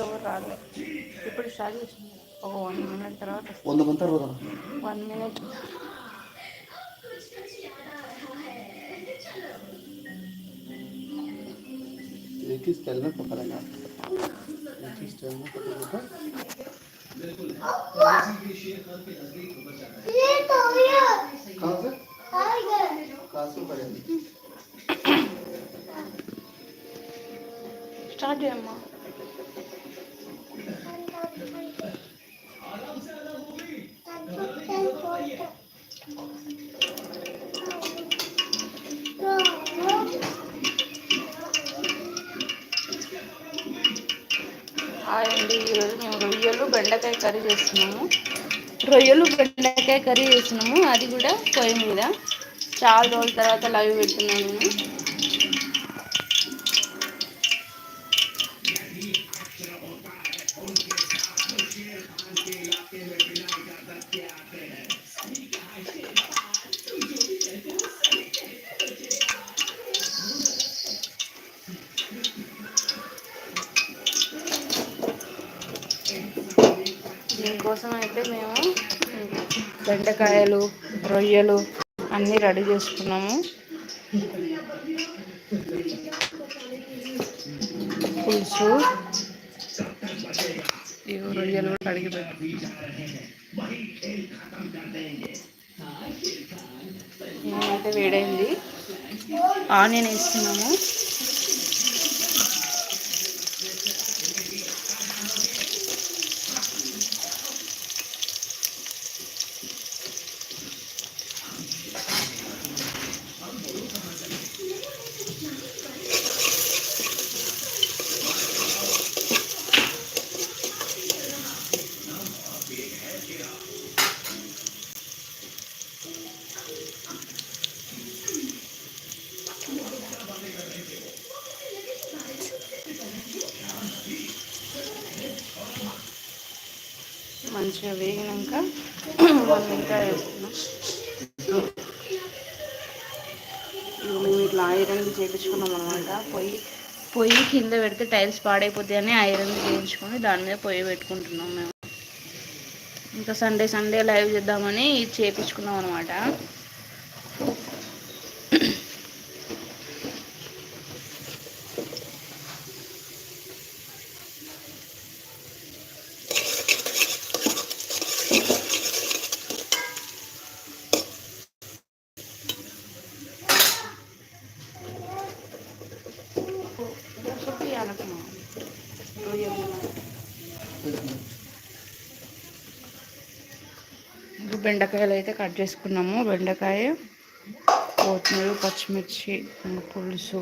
ఎవరు రాలే ఇప్పుడు స్టార్ట్ చేసింది ఒక వన్ మినిట్ తర్వాత వంద మంది తర్వాత వన్ మినిట్ एक ही स्टाइल में पकड़ेगा एक ही स्टाइल में पकड़ेगा कहाँ से कहाँ से पकड़ेगा స్టార్ట్ చేయమ్మా హాయ్ బెండకాయ కర్రీ చేస్తున్నాము. రొయ్యలు బెండకాయ కర్రీ చేస్తున్నాము. అది కూడా పొయ్యి మీద. చాలా రోజుల తర్వాత లైవ్ పెడుతున్నాను you. దీనికోసం అయితే మేము బెండకాయలు రొయ్యలు అన్నీ రెడీ చేసుకున్నాము. పులుసు ఇవి రొయ్యలు కూడా కడిగి పెట్టు. మేమైతే వేడైంది. ఆనియన్ వేస్తున్నాము మంచిగా వేగినాక మనం ఇంకా వేస్తున్నాం మేము ఇట్లా ఐరన్ చేయించుకున్నాం అనమాట పొయ్యి పొయ్యి కింద పెడితే టైల్స్ పాడైపోతాయని ఐరన్ చేయించుకొని దాని మీద పొయ్యి పెట్టుకుంటున్నాం మేము. ఇంకా సండే సండే లైవ్ చేద్దామని ఇది చేయించుకున్నాం అనమాట బెండకాయలు అయితే కట్ చేసుకున్నాము. బెండకాయ కొత్తిమీర పచ్చిమిర్చి పులుసు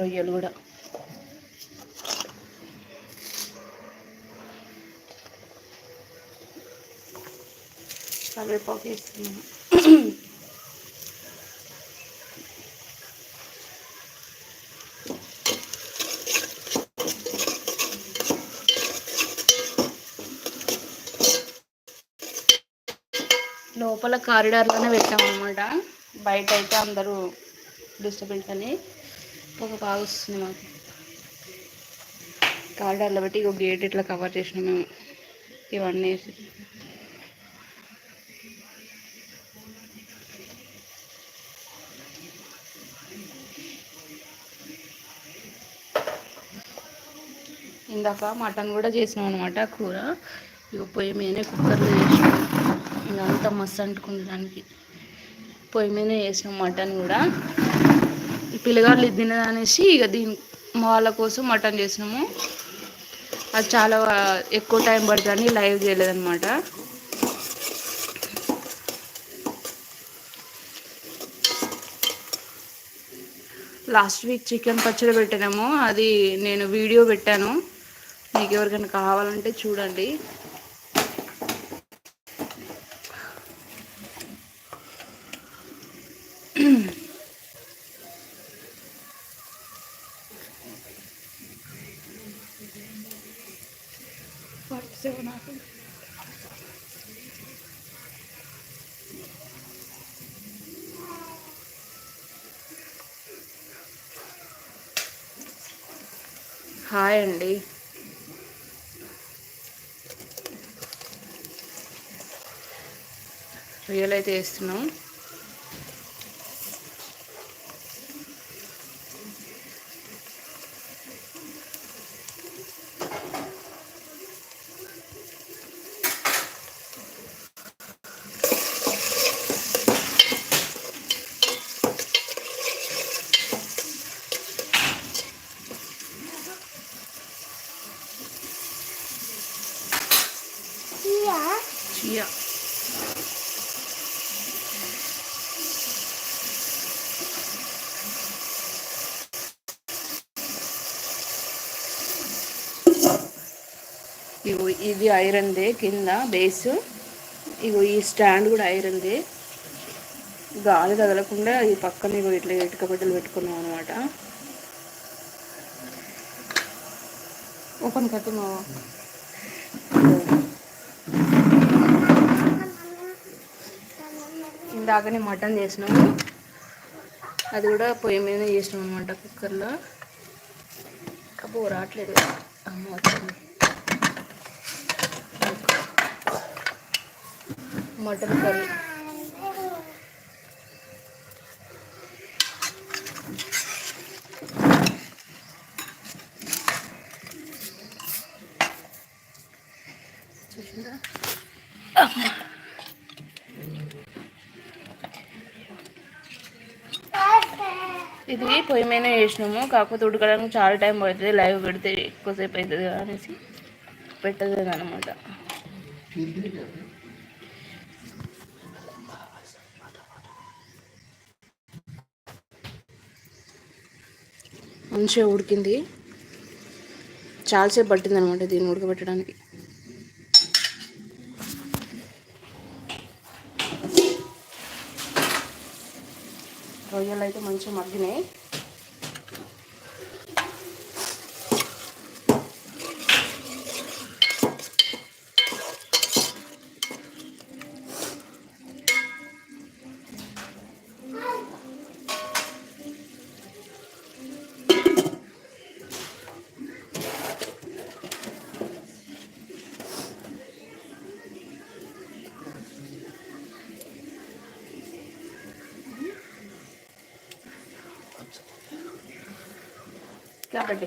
రొయ్యలు కూడా. కరివేపాకు వేస్తున్నాము లోపల కారిడార్లోనే పెట్టామన్నమాట. బయట అయితే అందరూ డిస్టర్బెన్స్ అని ఒక బాగా వస్తుంది మాకు. కారిడార్లో పెట్టి ఒక గేట్ ఇట్లా కవర్ చేసినాం మేము. ఇవన్నీ వేసి. ఇందాక మటన్ కూడా చేసినాం అనమాట కూర. ఇక పొయ్యి మీదనే కుక్కర్లో చేసినాం ఇంకా అంతా మస్తు అంటుకుంది దానికి. పొయ్యి మీద వేసాం మటన్ కూడా. పిల్లగాళ్ళు తినదనేసి ఇక దీని వాళ్ళ కోసం మటన్ చేసినాము. అది చాలా ఎక్కువ టైం పడుతుంది లైవ్ చేయలేదన్నమాట. లాస్ట్ వీక్ చికెన్ పచ్చడి పెట్టినాము. అది నేను వీడియో పెట్టాను. మీకు ఎవరికైనా కావాలంటే చూడండి. హాయ్ అండి. రియల్ అయితే వేస్తున్నాం ఇది ఐరన్దే కింద బేస్ ఇగో ఈ స్టాండ్ కూడా ఐరన్దే గాలి తగలకుండా ఈ పక్కన ఇగో ఇట్లా ఇటుక బిడ్డలు పెట్టుకున్నాం అనమాట ఓపెన్ కట్టు మా ఇందాకనే మటన్ చేసినాము. అది కూడా పొయ్యి మీద చేసినాం అనమాట కుక్కర్లో ఇంకా రావట్లేదు. అమ్మ వచ్చింది మటన్ కర్రీ. ఇది పొయ్యి మీద వేసినాము కాకపోతే ఉడకడానికి చాలా టైం పడుతుంది. లైవ్ పెడితే ఎక్కువసేపు అవుతుంది అనేసి పెట్టలేదు అనమాట మంచిగా ఉడికింది. చాలాసేపు పట్టింది అనమాట దీన్ని ఉడకబెట్టడానికి. రొయ్యలు అయితే మంచిగా మగ్గినాయి. కాబట్టి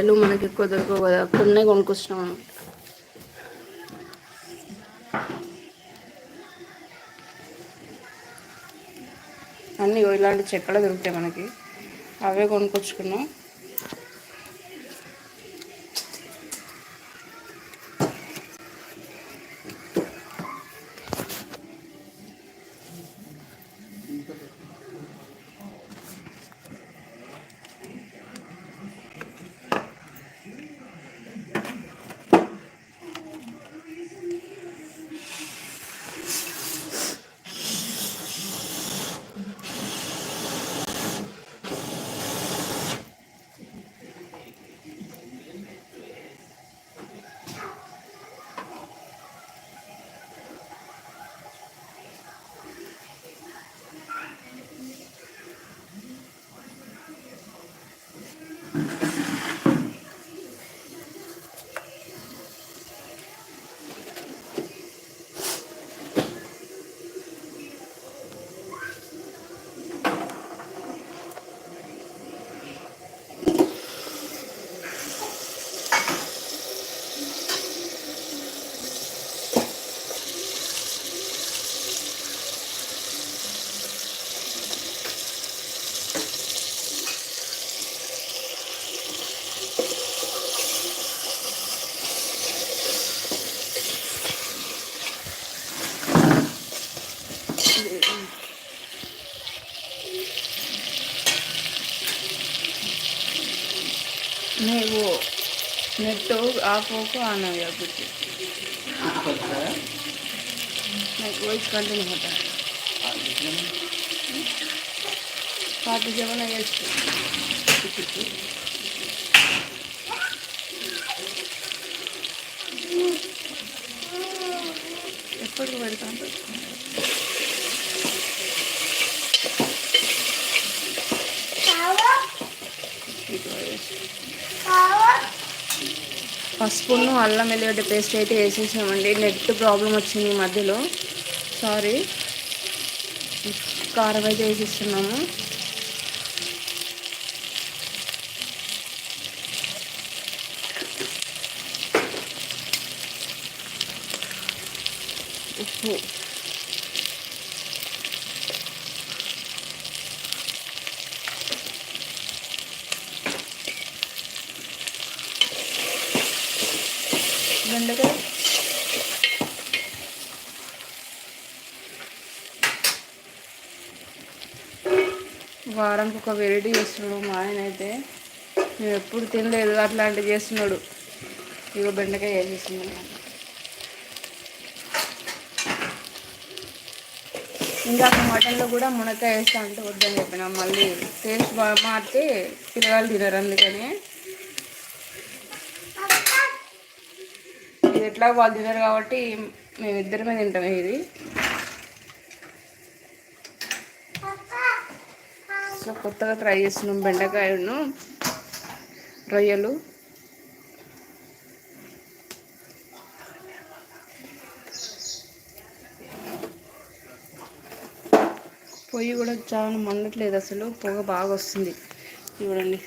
బట్టలు మనకి ఎక్కువ దొరకవు కదా కొన్నే కొనుక్కొచ్చినాం అనమాట అన్నీ ఇలాంటి చెక్కలు దొరుకుతాయి మనకి. అవే కొనుక్కొచ్చుకున్నాం. ನೀವು ನೆಟ್ಟು ಹಾಕೋಕ್ಕೂ ಆನ್ ಆಗಿಬಿಟ್ಟು ವಹಿಸ್ಕೊಂಡು ಹೋದ ಫಾರ್ಟಿ ಸೆವೆನ್ ಎಷ್ಟು ఎప్పటికి పెడతాను పసుపును అల్లం వెల్లిగడ్డ పేస్ట్ అయితే వేసేసామండి. నెట్ ప్రాబ్లం వచ్చింది ఈ మధ్యలో. సారీ కారం అయితే వేసిస్తున్నాము. ఉప్పు బెండకాయ వారానికి ఒక వెరైటీ చేస్తున్నాడు మా ఆయన అయితే. మేము ఎప్పుడు తినలేదు అట్లాంటివి చేస్తున్నాడు. ఇగో బెండకాయ వేసేస్తున్నాడు ఇంకా మటన్లో కూడా మునక్కాయ వేస్తా అంటే వద్దని చెప్పిన. మళ్ళీ టేస్ట్ బాగా మారితే పిల్లగాళ్ళు తినరు అందుకని. ఇది ఎట్లా వాళ్ళు తినరు కాబట్టి మేమిద్దరమే తింటాం ఇది. సో కొత్తగా ట్రై చేస్తున్నాం బెండకాయను రొయ్యలు. పొయ్యి కూడా చాలా మండట్లేదు అసలు పొగ బాగా వస్తుంది. చూడండి.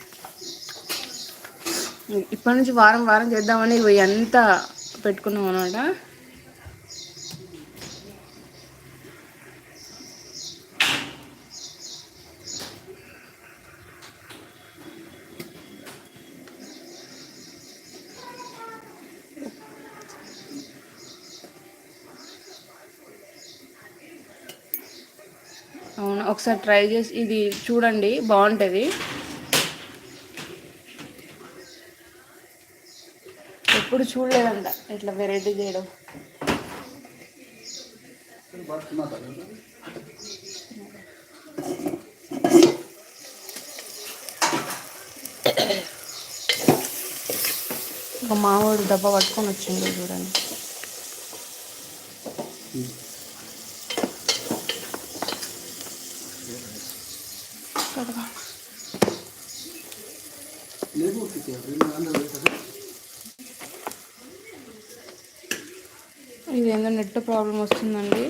ఇప్పటి నుంచి వారం వారం చేద్దామని ఇవి ఎంత పెట్టుకున్నాం అనమాట ఒకసారి ట్రై చేసి ఇది చూడండి బాగుంటుంది. ఎప్పుడు చూడలేదంట ఇట్లా వెరైటీ చేయడం. ఒక మావాడు డబ్బా పట్టుకొని వచ్చిండు చూడండి. ఇదేందో నెట్ ప్రాబ్లం వస్తుందండి.